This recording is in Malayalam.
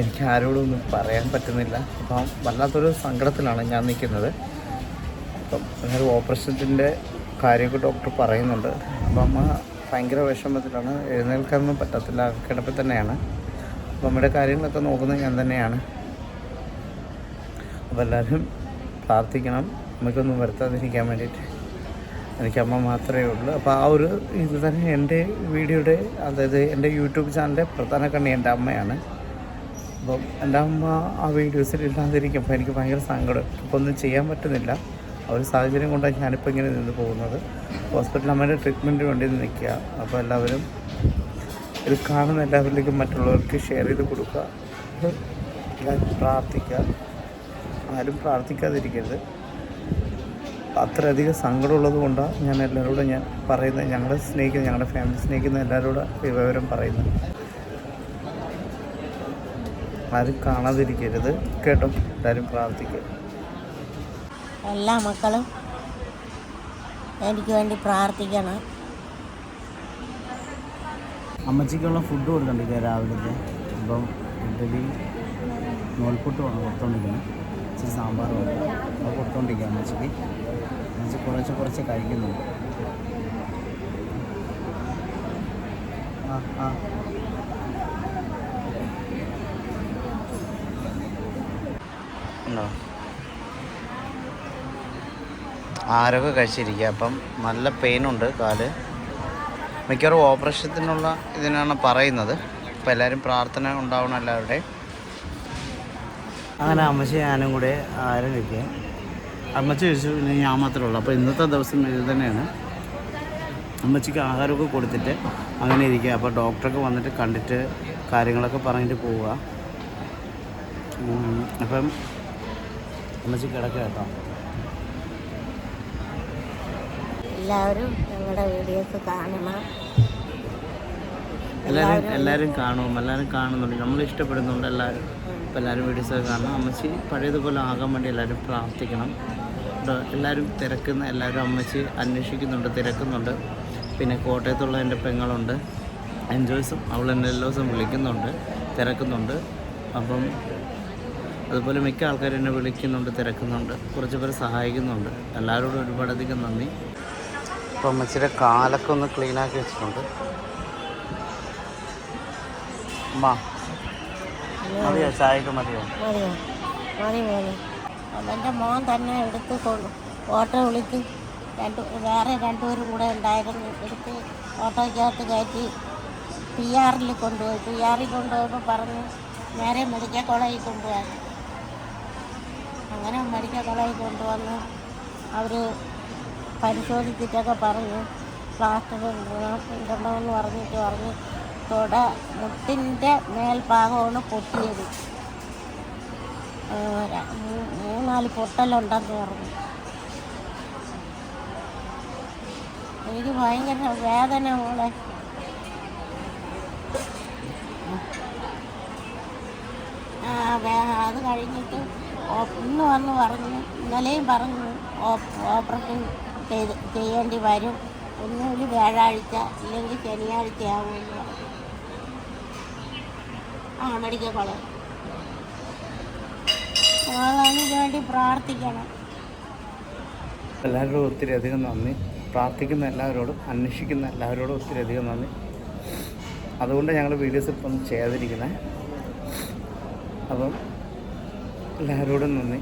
എനിക്ക് ആരോടൊന്നും പറയാൻ പറ്റുന്നില്ല. അപ്പം വല്ലാത്തൊരു സങ്കടത്തിലാണ് ഞാൻ നിൽക്കുന്നത്. അപ്പം ഒരു ഓപ്പറേഷത്തിന്റെ കാര്യമൊക്കെ ഡോക്ടർ പറയുന്നുണ്ട്. അപ്പം അമ്മ ഭയങ്കര വിഷമത്തിലാണ്. എഴുന്നേൽക്കാനൊന്നും പറ്റത്തില്ല. കിടപ്പിൽ തന്നെയാണ്. അപ്പം അമ്മയുടെ കാര്യങ്ങളൊക്കെ നോക്കുന്നത് ഞാൻ തന്നെയാണ്. അപ്പോൾ എല്ലാവരും പ്രാർത്ഥിക്കണം. നമുക്കൊന്നും വരുത്താതിരിക്കാൻ വേണ്ടിയിട്ട്. എനിക്ക് അമ്മ മാത്രമേ ഉള്ളൂ. അപ്പോൾ ആ ഒരു ഇത് തന്നെ എന്റെ വീഡിയോയുടെ അതായത് എന്റെ യൂട്യൂബ് ചാനലിന്റെ പ്രധാന കണ്ണി എന്റെ അമ്മയാണ്. അപ്പം എന്റെ അമ്മ ആ വീഡിയോസിൽ ഇല്ലാതിരിക്കുമ്പോൾ എനിക്ക് ഭയങ്കര സങ്കടം. ഇപ്പോൾ ഒന്നും ചെയ്യാൻ പറ്റുന്നില്ല. ആ ഒരു സാഹചര്യം കൊണ്ടാണ് ഞാനിപ്പോൾ ഇങ്ങനെ നിന്ന് പോകുന്നത്. ഹോസ്പിറ്റലിൽ അമ്മയുടെ ട്രീറ്റ്മെന്റിന് വേണ്ടി നിൽക്കുക. അപ്പോൾ എല്ലാവരും ഇത് കാണുന്ന എല്ലാവരിലേക്കും മറ്റുള്ളവർക്ക് ഷെയർ ചെയ്ത് കൊടുക്കുക. എല്ലാവരും പ്രാർത്ഥിക്കുക. ആരും പ്രാർത്ഥിക്കാതിരിക്കരുത്. അത്രയധികം സങ്കടമുള്ളത് കൊണ്ടാണ് ഞാൻ എല്ലാവരോടും ഞാൻ പറയുന്നത്. ഞങ്ങളെ സ്നേഹിക്കുന്ന ഞങ്ങളുടെ ഫാമിലി സ്നേഹിക്കുന്ന എല്ലാവരോടും വിവരം പറയുന്നത്. ആരും കാണാതിരിക്കരുത്. കേട്ടോ? എല്ലാവരും പ്രാർത്ഥിക്കുക. എല്ലാ മക്കളും എനിക്ക് വേണ്ടി പ്രാർത്ഥിക്കണം. അമ്മച്ചിക്കുള്ള ഫുഡ് കൊടുക്കണ്ടിരിക്കുക രാവിലത്തെ. അപ്പം ഇഡലി നൂൽപുട്ടുമാണ് കൊടുത്തോണ്ടിരിക്കുന്നത് ഇച്ചിരി സാമ്പാറുണ്ട് അത് കൊടുത്തോണ്ടിരിക്കുക അമ്മച്ചിക്ക്. അമ്മച്ചി കുറച്ച് കുറച്ച് കഴിക്കുന്നുണ്ട്. ആ ആ. ഉണ്ടോ? ആരൊക്കെ കഴിച്ചിരിക്കുക? അപ്പം നല്ല പെയിനുണ്ട് കാൽ. മിക്കവാറും ഓപ്പറേഷത്തിനുള്ള ഇതിനാണ് പറയുന്നത്. അപ്പോൾ എല്ലാവരും പ്രാർത്ഥന ഉണ്ടാവണം എല്ലാവരുടെയും. അങ്ങനെ അമ്മച്ചി ഞാനും കൂടെ ആരും കഴിക്കുക അമ്മച്ചി ചോദിച്ചു പിന്നെ ഞാൻ മാത്രമേ ഉള്ളൂ അപ്പോൾ ഇന്നത്തെ ദിവസം ഇത് തന്നെയാണ്. അമ്മച്ചിക്ക് ആഹാരമൊക്കെ കൊടുത്തിട്ട് അങ്ങനെ ഇരിക്കുക. അപ്പോൾ ഡോക്ടറൊക്കെ വന്നിട്ട് കണ്ടിട്ട് കാര്യങ്ങളൊക്കെ പറഞ്ഞിട്ട് പോവുക. അപ്പം അമ്മച്ചി കിടക്കുക കേട്ടോ. എല്ലാവരും ഞങ്ങളുടെ വീഡിയോസ് കാണണം. എല്ലാവരും എല്ലാവരും കാണും. എല്ലാവരും കാണുന്നുണ്ട്. നമ്മൾ ഇഷ്ടപ്പെടുന്നുണ്ട് എല്ലാവരും. ഇപ്പം എല്ലാവരും വീഡിയോസൊക്കെ കാണണം. അമ്മച്ചി പഴയതുപോലെ ആകാൻ വേണ്ടി എല്ലാവരും പ്രാർത്ഥിക്കണം. എല്ലാവരും തിരക്കുന്ന എല്ലാവരും അമ്മച്ചി അന്വേഷിക്കുന്നുണ്ട് തിരക്കുന്നുണ്ട്. പിന്നെ കോട്ടയത്തുള്ള എന്റെ പെങ്ങളുണ്ട്. എൻജോയ്സും അവൾ എന്നെ എല്ലാ ദിവസവും വിളിക്കുന്നുണ്ട് തിരക്കുന്നുണ്ട്. അപ്പം അതുപോലെ മിക്ക ആൾക്കാരും എന്നെ വിളിക്കുന്നുണ്ട് തിരക്കുന്നുണ്ട് കുറച്ച് പേര് സഹായിക്കുന്നുണ്ട്. എല്ലാവരോടും ഒരുപാടധികം നന്ദി. അപ്പം അമ്മച്ചിയുടെ കാലൊക്കെ ഒന്ന് ക്ലീനാക്കി വെച്ചിട്ടുണ്ട്. അമ്മ മതിയോ? ചായക്ക് മതിയോ? മതിയോ? മതി മതി. അതെന്റെ മോൻ തന്നെ എടുത്ത് ഓട്ടോ വിളിച്ച് രണ്ട് വേറെ രണ്ടുപേരും കൂടെ ഉണ്ടായിരുന്നു. എടുത്ത് ഓട്ടോയ്ക്കകത്ത് കയറ്റി പി ആറിൽ കൊണ്ടുപോയി. പി ആറിൽ കൊണ്ടുപോയപ്പോൾ പറഞ്ഞു നേരെ മെഡിക്കൽ കോളേജിൽ കൊണ്ടുപോകാൻ അങ്ങനെ മെഡിക്കൽ കോളേജിൽ കൊണ്ടുവന്ന് അവർ പരിശോധിച്ചിട്ടൊക്കെ പറഞ്ഞു. പ്ലാസ്റ്റർ ഇടണം ഇടണമെന്ന് പറഞ്ഞിട്ട് പറഞ്ഞ് തുട മുട്ടിന്റെ മേൽഭാഗമാണ് പൊട്ടിയത്. മൂന്നാൽ പൊട്ടലുണ്ടെന്ന് പറഞ്ഞു. എനിക്ക് ഭയങ്കര വേദന മോളെ. അത് കഴിഞ്ഞിട്ട് ഇന്ന് വന്ന് പറഞ്ഞു ഇന്നലെയും പറഞ്ഞു ഓപ്പറേഷൻ ചെയ്ത് ചെയ്യേണ്ടി വരും. ഒന്നുകിൽ വ്യാഴാഴ്ച ഇല്ലെങ്കിൽ ശനിയാഴ്ച ആവുമെന്ന് പറഞ്ഞു. ആ മെഡിക്കൽ കോളേജ്. അതിന് വേണ്ടി പ്രാർത്ഥിക്കണം. എല്ലാവരോടും ഒത്തിരി അധികം നന്ദി. പ്രാർത്ഥിക്കുന്ന എല്ലാവരോടും അന്വേഷിക്കുന്ന എല്ലാവരോടും ഒത്തിരി അധികം നന്ദി. അതുകൊണ്ട് ഞങ്ങൾ വീഡിയോസ് ഇപ്പം ചെയ്യാതിരിക്കുന്നത് അപ്പം എല്ലാവരോടും നന്ദി.